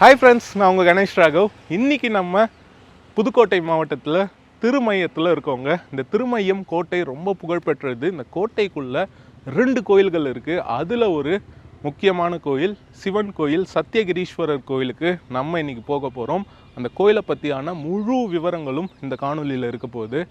Hi friends நான் உங்கள் கணேஷ் ராகவ். இன்றைக்கி நம்ம புதுக்கோட்டை மாவட்டத்தில் திருமையத்தில் இருக்கவங்க இந்த திருமையம் கோட்டை ரொம்ப புகழ்பெற்றது இந்த கோட்டைக்குள்ளே ரெண்டு கோயில்கள் இருக்குது அதில் ஒரு முக்கியமான கோயில் சிவன் கோயில் சத்தியகிரீஸ்வரர் கோயிலுக்கு நம்ம இன்றைக்கி போக போகிறோம் அந்த கோயிலை பற்றியான முழு விவரங்களும் இந்த காணொலியில் இருக்க போகுது.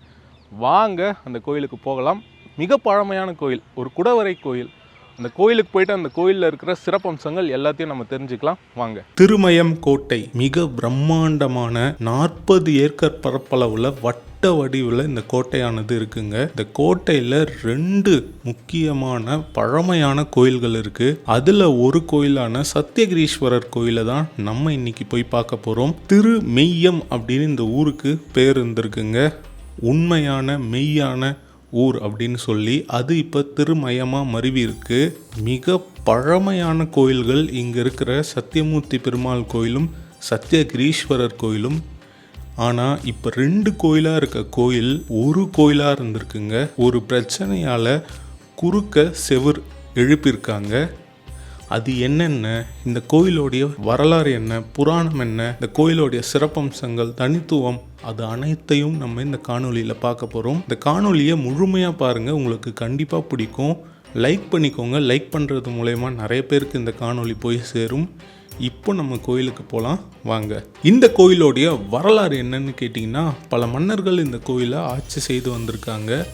வாங்க அந்த கோயிலுக்கு போகலாம். மிக பழமையான கோயில் ஒரு குடவரை கோயில். அந்த கோயிலுக்கு போயிட்டு அந்த கோயிலில் இருக்கிற சிறப்பம்சங்கள் எல்லாத்தையும் நம்ம தெரிஞ்சுக்கலாம். வாங்க. திருமயம் கோட்டை மிக பிரம்மாண்டமான நாற்பது ஏக்கர் பரப்பளவில் வட்ட வடிவில் இந்த கோட்டையானது இருக்குங்க. இந்த கோட்டையில் ரெண்டு முக்கியமான பழமையான கோயில்கள் இருக்கு. அதில் ஒரு கோயிலான சத்தியகிரீஸ்வரர் கோயிலை தான் நம்ம இன்னைக்கு போய் பார்க்க போகிறோம் திரு மெய்யம் அப்படின்னு இந்த ஊருக்கு பேர் இருந்திருக்குங்க. உண்மையான மெய்யான ஊர் அப்படின்னு சொல்லி அது இப்போ திருமயமாக மருவி இருக்கு மிக பழமையான கோயில்கள் இங்கே இருக்கிற சத்தியமூர்த்தி பெருமாள் கோயிலும் சத்தியகிரீஸ்வரர் கோயிலும். ஆனால் இப்போ ரெண்டு கோயிலாக இருக்க கோயில் ஒரு கோயிலாக இருந்திருக்குங்க. ஒரு பிரச்சனையால் குறுக்க செவுர் எழுப்பியிருக்காங்க. அது என்னென்ன? இந்த கோயிலோடைய வரலாறு என்ன? புராணம் என்ன? இந்த கோயிலோடைய சிறப்பம்சங்கள் தனித்துவம் அது அனைத்தையும் நம்ம இந்த காணொலியில் பார்க்க போகிறோம் இந்த காணொலியை முழுமையாக பாருங்கள் உங்களுக்கு கண்டிப்பாக பிடிக்கும். லைக் பண்ணிக்கோங்க. லைக் பண்ணுறது மூலயமா நிறைய பேருக்கு இந்த காணொலி போய் சேரும். இப்போ நம்ம கோயிலுக்கு போகலாம் வாங்க. இந்த கோயிலோடைய வரலாறு என்னன்னு கேட்டிங்கன்னா பல மன்னர்கள் இந்த கோயிலை ஆட்சி செய்து வந்திருக்காங்க.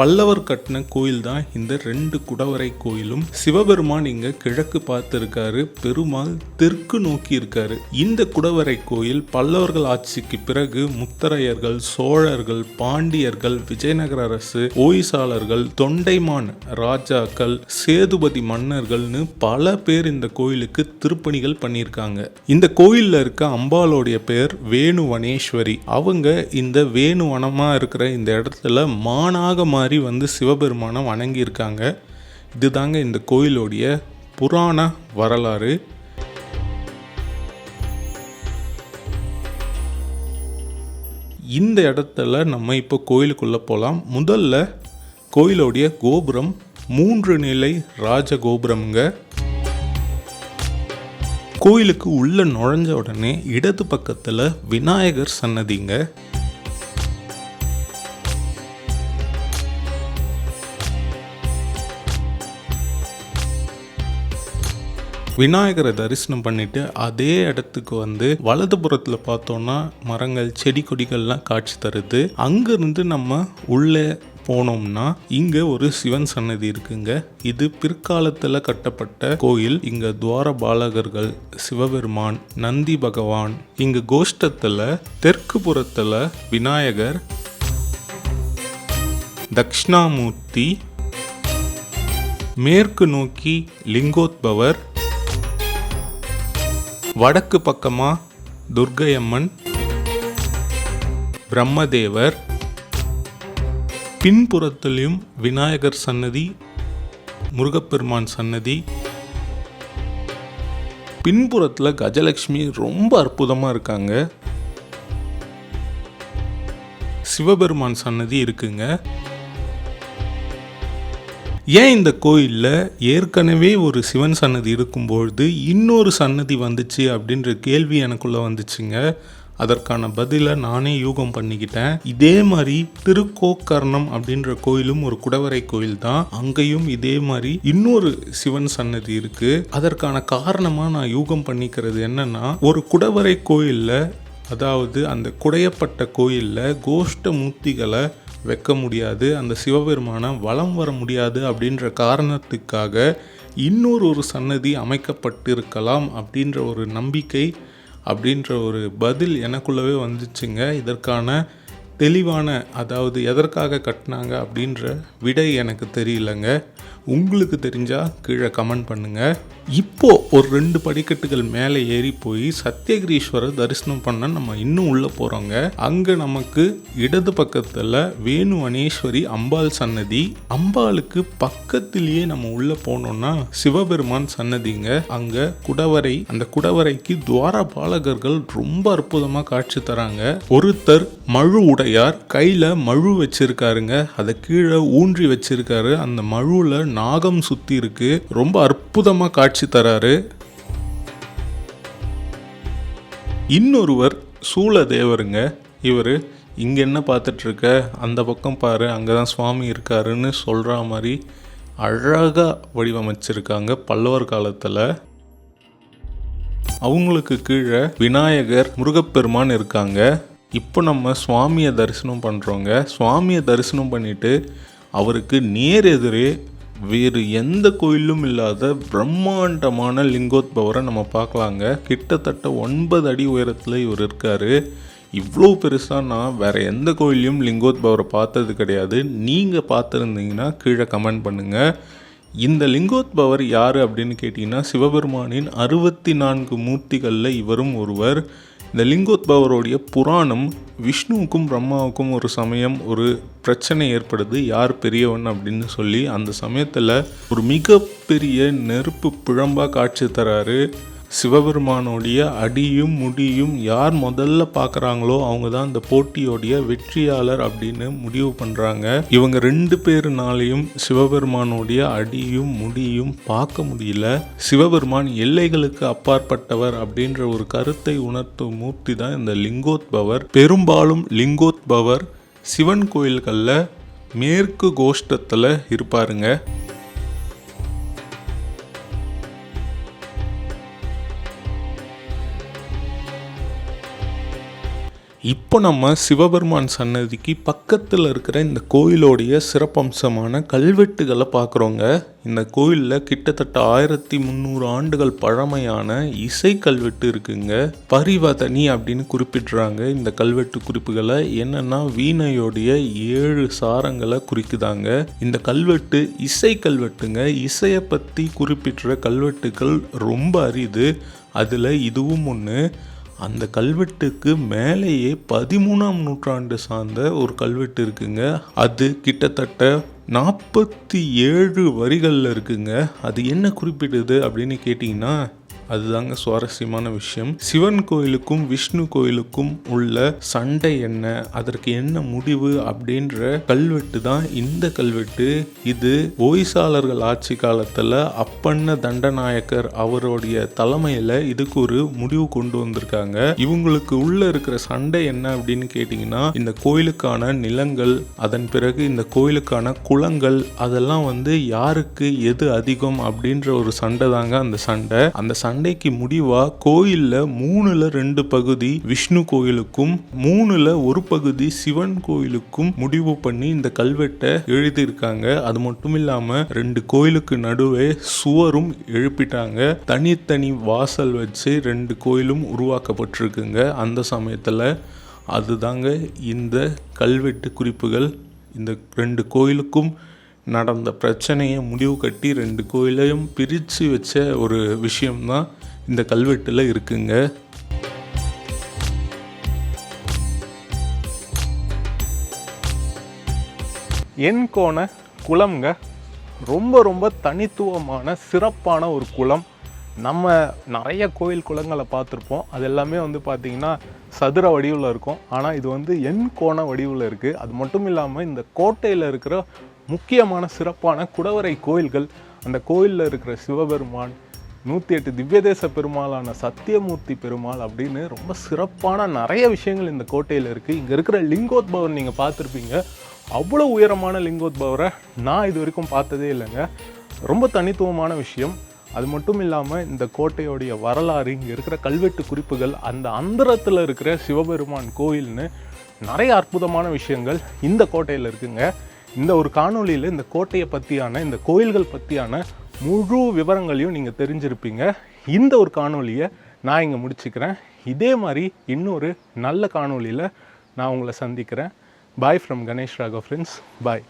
பல்லவர் கட்டின கோயில் தான் இந்த ரெண்டு குடவரை கோயிலும். சிவபெருமான் இங்க கிழக்கு பார்த்துருக்காரு பெருமாள் தெற்கு நோக்கி இருக்காரு. இந்த குடவரை கோயில் பல்லவர்கள் ஆட்சிக்கு பிறகு முத்தரையர்கள் சோழர்கள் பாண்டியர்கள் விஜயநகர அரசு ஓய்சாளர்கள் தொண்டைமான் ராஜாக்கள் சேதுபதி மன்னர்கள்னு பல பேர் இந்த கோயிலுக்கு திருப்பணிகள் பண்ணியிருக்காங்க. இந்த கோயில்ல இருக்க அம்பாலோடைய பேர் வேணுவனேஸ்வரி. அவங்க இந்த வேணுவனமாக இருக்கிற இந்த இடத்துல மானாக மாறி வந்து சிவபெருமானை வணங்கியிருக்காங்க. இதுதாங்க இந்த கோயிலோடைய புராண வரலாறு. இந்த இடத்துல நம்ம இப்போ கோயிலுக்குள்ளே போகலாம் முதல்ல கோயிலோடைய கோபுரம் மூன்று நிலை ராஜ கோபுரம்ங்க கோயிலுக்கு உள்ள நுழைஞ்ச உடனே இடது பக்கத்தில் விநாயகர் சன்னதிங்க. விநாயகரை தரிசனம் பண்ணிட்டு அதே இடத்துக்கு வந்து வலதுபுறத்தில் பார்த்தோம்னா மரங்கள் செடி கொடிகள்லாம் காட்சி தருது. அங்கிருந்து நம்ம உள்ளே போனோம்னா இங்க ஒரு சிவன் சன்னதி இருக்குங்க. இது பிற்காலத்துல கட்டப்பட்ட கோயில். இங்க துவார பாலகர்கள் சிவபெருமான் நந்தி பகவான் இங்க கோஷ்டத்துல தெற்கு புறத்துல விநாயகர் தக்ஷணாமூர்த்தி மேற்கு நோக்கி லிங்கோத்பவர் வடக்கு பக்கமாக துர்க்கையம்மன் பிரம்மதேவர் பின்புறத்திலையும் விநாயகர் சன்னதி முருகப்பெருமான் சன்னதி. பின்புறத்தில் கஜலட்சுமி ரொம்ப அற்புதமாக இருக்காங்க. சிவபெருமான் சன்னதி இருக்குங்க. ஏன் இந்த கோயிலில் ஏற்கனவே ஒரு சிவன் சன்னதி இருக்கும்பொழுது இன்னொரு சன்னதி வந்துச்சு அப்படின்ற கேள்வி எனக்குள்ளே வந்துச்சுங்க. அதற்கான பதிலை நானே யூகம் பண்ணிக்கிட்டேன். இதே மாதிரி திருக்கோக்கர்ணம் அப்படின்ற கோயிலும் ஒரு குடவரை கோயில் தான் அங்கேயும் இதே மாதிரி இன்னொரு சிவன் சன்னதி இருக்கு. அதற்கான காரணமாக நான் யூகம் பண்ணிக்கிறது என்னன்னா ஒரு குடவரை கோயிலில் அதாவது அந்த குடையப்பட்ட கோயிலில் கோஷ்ட மூர்த்திகளை வைக்க முடியாது அந்த சிவபெருமானை வலம் வர முடியாது அப்படின்ற காரணத்துக்காக இன்னொரு ஒரு சன்னதி அமைக்கப்பட்டிருக்கலாம் அப்படின்ற ஒரு நம்பிக்கை அப்படின்ற ஒரு பதில் எனக்குள்ளவே வந்துச்சுங்க. இதற்கான தெளிவான அதாவது எதற்காக கட்டினாங்க அப்படின்ற விடை எனக்கு தெரியலங்க. உங்களுக்கு தெரிஞ்சால் கீழே கமெண்ட் பண்ணுங்கள் இப்போ ஒரு ரெண்டு படிக்கட்டுகள் மேலே ஏறி போய் சத்தியகிரீஸ்வரர் தரிசனம் பண்ண நம்ம இன்னும் உள்ளே போகிறோங்க அங்கே நமக்கு இடது பக்கத்தில் வேணு அனேஸ்வரி அம்பாள் சன்னதி. அம்பாளுக்கு பக்கத்திலேயே நம்ம உள்ளே போனோம்னா சிவபெருமான் சன்னதிங்க. அங்கே குடவரை அந்த குடவரைக்கு துவார பாலகர்கள் ரொம்ப அற்புதமாக காட்சி தராங்க. ஒருத்தர் மழு உடையார் கையில் மழு வச்சிருக்காருங்க. அதை கீழே ஊன்றி வச்சிருக்காரு. அந்த மழுவில் நாகம் சுற்றி இருக்கு. ரொம்ப அற்புதமாக காட்சி தராரு. இன்னொருவர் சூழதேவருங்க இவர் இங்கே என்ன பார்த்துட்ருக்க? அந்த பக்கம் பாரு அங்கே தான் சுவாமி இருக்காருன்னு சொல்கிற மாதிரி அழகாக வடிவமைச்சிருக்காங்க பல்லவர் காலத்தில். அவங்களுக்கு கீழே விநாயகர் முருகப்பெருமான் இருக்காங்க. இப்போ நம்ம சுவாமியை தரிசனம் பண்ணுறோங்க சுவாமியை தரிசனம் பண்ணிவிட்டு அவருக்கு நேர் எதிரே வேறு எந்த கோயிலும் இல்லாத பிரம்மாண்டமான லிங்கோத்பவரை நம்ம பார்க்கலாங்க. கிட்டத்தட்ட ஒன்பது அடி உயரத்தில் இவர் இருக்கார். இவ்வளோ பெருசாக நான் வேறு எந்த கோயிலையும் லிங்கோத்பவரை பார்த்தது கிடையாது. நீங்கள் பார்த்துருந்தீங்கன்னா கீழே கமெண்ட் பண்ணுங்கள் இந்த லிங்கோத்பவர் யார் அப்படின்னு கேட்டிங்கன்னா சிவபெருமானின் அறுபத்தி நான்கு மூர்த்திகளில் இவரும் ஒருவர். இந்த லிங்கோத்பவருடைய புராணம் விஷ்ணுவுக்கும் பிரம்மாவுக்கும் ஒரு சமயம் ஒரு பிரச்சனை ஏற்படுது. யார் பெரியவன் அப்படின்னு சொல்லி அந்த சமயத்தில் ஒரு மிகப்பெரிய நெருப்பு பிழம்பாக காட்சி தராரு. சிவபெருமானுடைய அடியும் முடியும் யார் முதல்ல பார்க்குறாங்களோ அவங்க தான் இந்த போட்டியோடைய வெற்றியாளர் அப்படின்னு முடிவு பண்ணுறாங்க இவங்க ரெண்டு பேருனாலையும் சிவபெருமானுடைய அடியும் முடியும் பார்க்க முடியல. சிவபெருமான் எல்லைகளுக்கு அப்பாற்பட்டவர் அப்படின்ற ஒரு கருத்தை உணர்த்தும் மூர்த்தி தான் இந்த லிங்கோத்பவர். பெரும்பாலும் லிங்கோத்பவர் சிவன் கோயில்களில் மேற்கு கோஷ்டத்தில் இருப்பாருங்க. இப்போ நம்ம சிவபெருமான் சன்னதிக்கு பக்கத்தில் இருக்கிற இந்த கோயிலோடைய சிறப்பம்சமான கல்வெட்டுகளை பார்க்குறோங்க. இந்த கோயிலில் கிட்டத்தட்ட ஆயிரத்தி முந்நூறு ஆண்டுகள் பழமையான இசை கல்வெட்டு இருக்குங்க. பரிவதனி அப்படின்னு குறிப்பிடுறாங்க. இந்த கல்வெட்டு குறிப்புகளை என்னன்னா வீணையோடைய ஏழு சாரங்களை குறிக்குதாங்க. இந்த கல்வெட்டு இசை கல்வெட்டுங்க. இசையை பற்றி குறிப்பிடுற கல்வெட்டுகள் ரொம்ப அரிது. அதில் இதுவும் ஒன்று அந்த கல்வெட்டுக்கு மேலேயே பதிமூணாம் நூற்றாண்டு சார்ந்த ஒரு கல்வெட்டு இருக்குங்க. அது கிட்டத்தட்ட நாற்பத்தி ஏழு வரிகளில் இருக்குங்க. அது என்ன குறிப்பிடுது அப்படின்னு கேட்டிங்கன்னா அதுதாங்க சுவாரஸ்யமான விஷயம். சிவன் கோயிலுக்கும் விஷ்ணு கோயிலுக்கும் உள்ள சண்டை என்ன? அதற்கு என்ன முடிவு அப்படின்ற கல்வெட்டு தான் இந்த கல்வெட்டு. இது ஓய்சாளர்கள் ஆட்சி காலத்தில் அப்பண்ண தண்டநாயக்கர் அவருடைய தலைமையில் இதுக்கு ஒரு முடிவு கொண்டு வந்திருக்காங்க. இவங்களுக்கு உள்ள இருக்கிற சண்டை என்ன அப்படின்னு கேட்டிங்கன்னா இந்த கோயிலுக்கான நிலங்கள் அதன் பிறகு இந்த கோயிலுக்கான குளங்கள் அதெல்லாம் வந்து யாருக்கு எது அதிகம் அப்படின்ற ஒரு சண்டை தாங்க அந்த சண்டை. அந்த சண்டை சண்டைக்கு முடிவா கோயில்ல மூணுல ரெண்டு பகுதி விஷ்ணு கோயிலுக்கும் மூணுல ஒரு பகுதி சிவன் கோயிலுக்கும் முடிவு பண்ணி இந்த கல்வெட்டை எழுதியிருக்காங்க. அது மட்டும் இல்லாம ரெண்டு கோயிலுக்கு நடுவே சுவரும் எழுப்பிட்டாங்க. தனித்தனி வாசல் வச்சு ரெண்டு கோயிலும் உருவாக்கப்பட்டிருக்குங்க. அந்த சமயத்துல அதுதாங்க இந்த கல்வெட்டு குறிப்புகள். இந்த ரெண்டு கோயிலுக்கும் நடந்த பிரச்சனையை முடிவு கட்டி ரெண்டு கோயிலையும் பிரித்து வச்ச ஒரு விஷயம்தான் இந்த கல்வெட்டில் இருக்குங்க. என் கோண குளம்ங்க ரொம்ப ரொம்ப தனித்துவமான சிறப்பான ஒரு குளம். நம்ம நிறைய கோயில் குளங்களை பார்த்துருப்போம். அது எல்லாமே வந்து பார்த்திங்கன்னா சதுர வடிவில் இருக்கும். ஆனால் இது வந்து எண் கோண வடிவில் இருக்குது அது மட்டும் இல்லாமல் இந்த கோட்டையில் இருக்கிற முக்கியமான சிறப்பான குடவரை கோயில்கள். அந்த கோயிலில் இருக்கிற சிவபெருமான் நூற்றி எட்டு திவ்யதேச பெருமாளான சத்தியமூர்த்தி பெருமாள் அப்படின்னு ரொம்ப சிறப்பான நிறைய விஷயங்கள் இந்த கோட்டையில் இருக்குது இங்கே இருக்கிற லிங்கோத்பவன் நீங்கள் பார்த்துருப்பீங்க. அவ்வளோ உயரமான லிங்கோத்பவரை நான் இது வரைக்கும் பார்த்ததே இல்லைங்க. ரொம்ப தனித்துவமான விஷயம். அது மட்டும் இல்லாமல் இந்த கோட்டையோடைய வரலாறு இங்கே இருக்கிற கல்வெட்டு குறிப்புகள் அந்த அந்தரத்தில் இருக்கிற சிவபெருமான் கோயில்னு நிறைய அற்புதமான விஷயங்கள் இந்த கோட்டையில் இருக்குங்க. இந்த ஒரு காணொளியில் இந்த கோட்டையை பற்றியான இந்த கோயில்கள் பற்றியான முழு விவரங்களையும் நீங்கள் தெரிஞ்சிருப்பீங்க. இந்த ஒரு காணொலியை நான் இங்கே முடிச்சுக்கிறேன். இதே மாதிரி இன்னொரு நல்ல காணொளியில் நான் உங்களை சந்திக்கிறேன். பாய் ஃப்ரம் கணேஷ் ராகோ ஃப்ரெண்ட்ஸ் பாய்